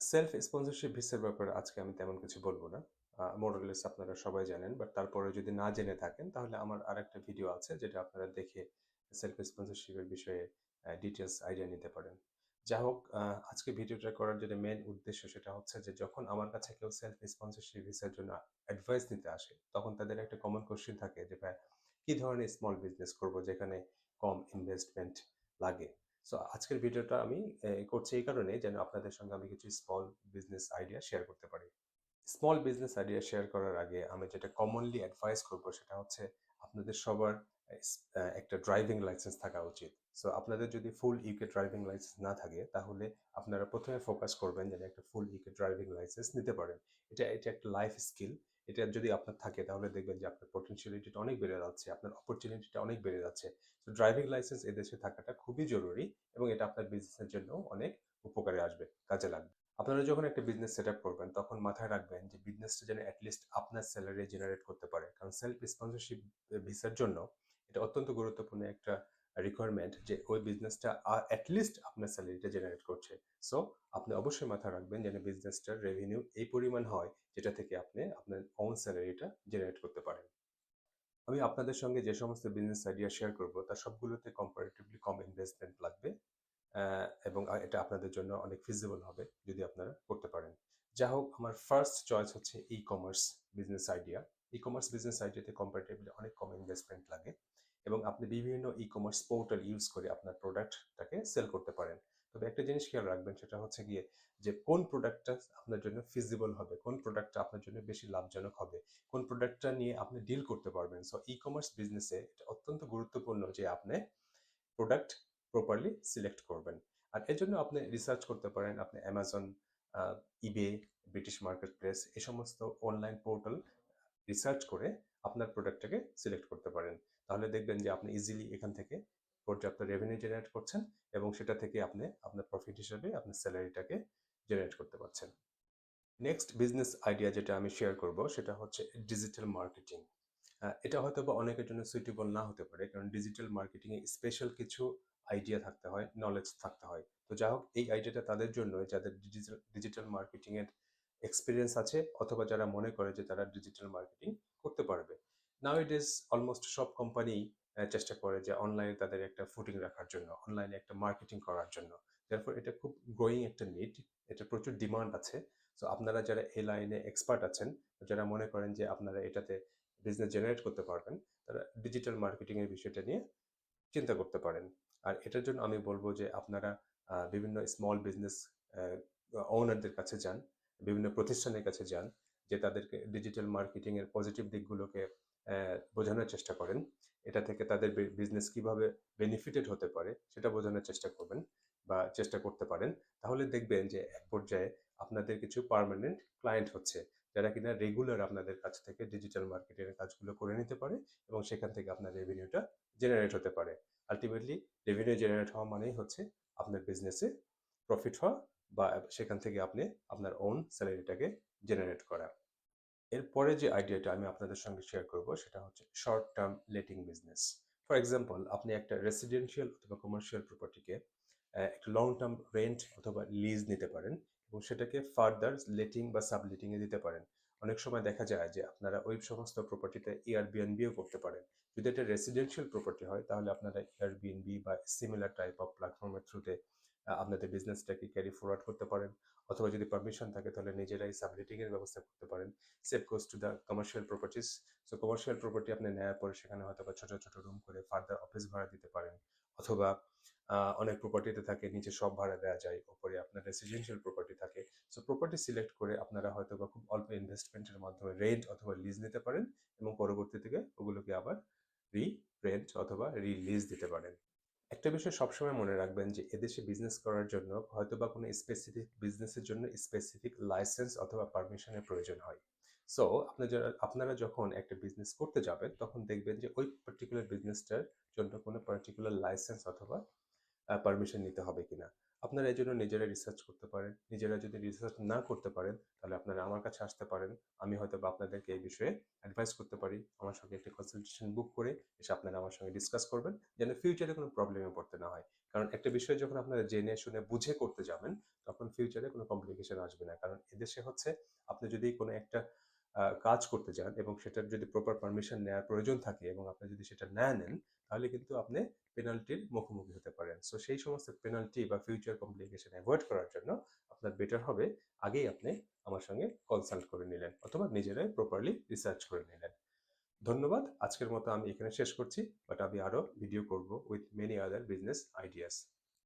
Self sponsorship ভিসার ব্যাপারে আজকে আমি তেমন কিছু বলব না। আ মোরালেস আপনারা সবাই জানেন। বাট তারপরে যদি না জেনে থাকেন তাহলে আমার আরেকটা ভিডিও আছে যেটা আপনারা দেখে সেলফ স্পন্সরশিপ এর বিষয়ে ডিটেলস আইডিয়া নিতে পারেন। যা হোক আজকে ভিডিওটা করার যেটা মেন উদ্দেশ্য সেটা হচ্ছে যে যখন আমার কাছে কেউ সেলফ স্পন্সরশিপ ভিসার জন্য অ্যাডভাইস নিতে আসে, তখন তাদের একটা কমন কোয়েশ্চেন থাকে যে ভাই কি ধরনের স্মল বিজনেস করব যেখানে কম ইনভেস্টমেন্ট লাগে? সো আজকের ভিডিওটা আমি করছি এই কারণে যেন আপনাদের সঙ্গে আমি কিছু স্মল বিজনেস আইডিয়া শেয়ার করতে পারি। স্মল বিজনেস আইডিয়া শেয়ার করার আগে আমি যেটা কমনলি অ্যাডভাইস করব সেটা হচ্ছে আপনাদের সবার একটা ড্রাইভিং লাইসেন্স থাকা উচিত। সো আপনাদের যদি ফুল ইউকে ড্রাইভিং লাইসেন্স না থাকে, তাহলে আপনারা প্রথমে ফোকাস করবেন যেন একটা ফুল ইউকে ড্রাইভিং লাইসেন্স নিতে পারেন। এটা এটা একটা লাইফ স্কিল। এটা যদি আপনার থাকে তাহলে দেখবেন যে আপনার পটেনশিয়ালিটিটা অনেক বেড়ে যাচ্ছে, আপনার অপরচুনিটিটা অনেক বেড়ে যাচ্ছে। তো ড্রাইভিং লাইসেন্স এদেশে থাকাটা খুবই জরুরি এবং এটা আপনার বিজনেসের জন্যও অনেক উপকারে আসবে, কাজে লাগবে। আপনারা যখন একটা বিজনেস সেট আপ করবেন তখন মাথায় রাখবেন যে বিজনেসটা যেন অ্যাটলিস্ট আপনার স্যালারি জেনারেট করতে পারে। কারণ সেলফ স্পন্সরশিপ ভিসার জন্য এটা অত্যন্ত গুরুত্বপূর্ণ একটা রিকোয়ারমেন্ট যে ওই বিজনেসটা আ এটলিস্ট আপনার সেলারিটা জেনারেট করছে। সো আপনি অবশ্যই মাথায় রাখবেন যেন বিজনেসটার রেভিনিউ এই পরিমাণ হয়, যেটা থেকে আপনি আপনার ওন স্যালারিটা জেনারেট করতে পারেন। আমি আপনাদের সঙ্গে যে সমস্ত বিজনেস আইডিয়া শেয়ার করব তার সবগুলোতে কম্পারেটিভলি কম ইনভেস্টমেন্ট লাগবে। এবং এটা আপনাদের জন্য অনেক ফিজিবল হবে যদি আপনারা করতে পারেন। যা হোক, আমার ফার্স্ট চয়েস হচ্ছে e-commerce business idea. E-commerce business আইডিয়াতে comparatively অনেক কম ইনভেস্টমেন্ট লাগে এবং আপনি বিভিন্ন ই-কমার্স পোর্টাল ইউজ করে আপনার প্রোডাক্টটাকে সেল করতে পারেন। তবে একটা জিনিস খেয়াল রাখবেন সেটা হচ্ছে গিয়ে যে কোন প্রোডাক্টটা আপনার জন্য ফিজিবল হবে, কোন প্রোডাক্টটা আপনার জন্য বেশি লাভজনক হবে, কোন প্রোডাক্টটা নিয়ে আপনি ডিল করতে পারবেন। সো ই-কমার্স বিজনেসে এটা অত্যন্ত গুরুত্বপূর্ণ যে আপনি প্রোডাক্ট প্রপারলি সিলেক্ট করবেন। আর এজন্য আপনি রিসার্চ করতে পারেন। আপনি Amazon eBay, British market place এই সমস্ত অনলাইন পোর্টাল রিসার্চ করে আপনার প্রোডাক্টটাকে সিলেক্ট করতে পারেন। তাহলে দেখবেন যে আপনি ইজিলি এখান থেকে পর্যাপ্ত রেভিনিউ জেনারেট করছেন এবং সেটা থেকে আপনি আপনার প্রফিট হিসেবে আপনার স্যালারিটাকে জেনারেট করতে পারছেন। নেক্সট বিজনেস আইডিয়া যেটা আমি শেয়ার করব সেটা হচ্ছে ডিজিটাল মার্কেটিং। এটা হয়তোবা অনেকের জন্য সুইটেবল না হতে পারে। কারণ ডিজিটাল মার্কেটিংয়ে স্পেশাল কিছু আইডিয়া থাকতে হয়, নলেজ থাকতে হয়। তো যা হোক এই আইডিয়াটা তাদের জন্যই যাদের ডিজিটাল ডিজিটাল মার্কেটিং এর এক্সপেরিয়েন্স আছে অথবা যারা মনে করে যে তারা ডিজিটাল মার্কেটিং করতে পারবে। নাউএডেজ অলমোস্ট সব কোম্পানি চেষ্টা করে যে অনলাইনে তাদের একটা ফুটিং রাখার জন্য, অনলাইনে একটা মার্কেটিং করার জন্য। therefore এটা খুব গ্রোইং একটা নিড। এটা প্রচুর ডিমান্ড আছে। সো আপনারা যারা এই লাইনে এক্সপার্ট আছেন, যারা মনে করেন যে আপনারা এটাতে বিজনেস জেনারেট করতে পারবেন, তারা ডিজিটাল মার্কেটিং এর বিষয়টা নিয়ে চিন্তা করতে পারেন। আর এটার জন্য আমি বলব যে আপনারা বিভিন্ন স্মল বিজনেস ওনারদের কাছে যান, বিভিন্ন প্রতিষ্ঠানের কাছে যান, যে তাদেরকে ডিজিটাল মার্কেটিং এর পজিটিভ দিকগুলোকে বোঝানোর চেষ্টা করেন। এটা থেকে তাদের বিজনেস কীভাবে বেনিফিটেড হতে পারে, সেটা বোঝানোর চেষ্টা করবেন বা চেষ্টা করতে পারেন। তাহলে দেখবেন যে এক পর্যায়ে আপনাদের কিছু পার্মানেন্ট ক্লায়েন্ট হচ্ছে। যারা কিনা রেগুলার আপনাদের কাছ থেকে ডিজিটাল মার্কেটিং এর কাজগুলো করে নিতে পারে এবং সেখান থেকে আপনার রেভিনিউটা জেনারেট হতে পারে। আলটিমেটলি রেভিনিউ জেনারেট হওয়া মানেই হচ্ছে আপনার বিজনেসে প্রফিট হওয়া বা সেখান থেকে আপনি আপনার ওন স্যালারিটাকে জেনারেট করা। এরপরে যে আইডিয়াটা আমি আপনাদের সঙ্গে শেয়ার করব, সেটা হচ্ছে short term letting business. For example আপনি একটা রেসিডেন্সিয়াল অথবা কমার্শিয়াল প্রপার্টিকে একটা লং টার্ম রেন্ট অথবা লিজ নিতে পারেন এবং সেটাকে ফার্দার লেটিং বা সাবলেটিং এ দিতে পারেন। অনেক সময় দেখা যায় যে আপনারা ওই সমস্ত প্রপার্টিতে Airbnb ও করতে পারেন। যদি এটা রেসিডেন্সিয়াল প্রপার্টি হয়, তাহলে আপনারা Airbnb বা সিমিলার টাইপ অফ প্ল্যাটফর্মের থ্রুতে আপনাদের বিজনেসটাকে ক্যারি ফরওয়ার্ড করতে পারেন। অথবা যদি পারমিশন থাকে তাহলে নিজেরাই সাবলেটিং এর ব্যবস্থা করতে পারেন। Same goes to the commercial properties. So commercial property আপনি নেয়ার পরে সেখানে হয়তোবা ছোট, ছোট রুম করে ফার্দার অফিস ভাড়া দিতে পারেন। অথবা অনেক প্রপার্টিতে থাকে নিচে সব ভাড়া দেওয়া যায়। উপরে আপনার রেসিডেন্সিয়াল প্রপার্টি থাকে। সো প্রপার্টি সিলেক্ট করে আপনারা হয়তোবা খুব অল্প ইনভেস্টমেন্টের মাধ্যমে রেন্ট অথবা লিজ নিতে পারেন এবং পরবর্তী থেকে ওগুলোকে আবার রি-রেন্ট অথবা রি-লিজ দিতে পারেন। একটা বিষয় সবসময় মনে রাখবেন যে, এদেশে বিজনেস করার জন্য হয়তো বা কোনো স্পেসিফিক বিজনেসের জন্য স্পেসিফিক লাইসেন্স অথবা পারমিশনের প্রয়োজন হয়। সো আপনি যারা, আপনারা যখন একটা বিজনেস করতে যাবেন, তখন দেখবেন যে, ওই পার্টিকুলার বিজনেসটার জন্য কোনো পার্টিকুলার লাইসেন্স অথবা পারমিশন নিতে হবে কিনা। আপনারা এই জন্য নিজেরা রিসার্চ করতে পারেন। নিজেরা যদি রিসার্চ না করতে পারেন, তাহলে আপনারা আমার কাছে আসতে পারেন। আমি হয়তো বা আপনাদেরকে এই বিষয়ে অ্যাডভাইস করতে পারি। আমার সঙ্গে একটি কনসালটেশন বুক করে এসে আপনারা আমার সঙ্গে ডিসকাস করবেন, যেন ফিউচারে কোনো প্রবলেমে পড়তে না হয়। কারণ একটা বিষয় যখন আপনারা জেনে শুনে বুঝে করতে যাবেন, তখন ফিউচারে কোনো কমপ্লিকেশন আসবে না। কারণ এদেশে হচ্ছে, আপনি যদি কোনো একটা কাজ করতে যান এবং সেটার যদি প্রপার পারমিশন নেওয়ার প্রয়োজন থাকে এবং আপনি যদি সেটা না নেন, তাহলে কিন্তু আপনি পেনাল্টির মুখোমুখি হতে পারেন। সো সেই সমস্ত পেনাল্টি বা ফিউচার কমপ্লিকেশন অ্যাভয়েড করার জন্য আপনার বেটার হবে আগেই আপনি আমার সঙ্গে কনসাল্ট করে নিলেন অথবা নিজেরাই প্রপারলি রিসার্চ করে নিলেন। ধন্যবাদ। আজকের মতো আমি এখানে শেষ করছি বাট আমি আরও ভিডিও করব with many other business ideas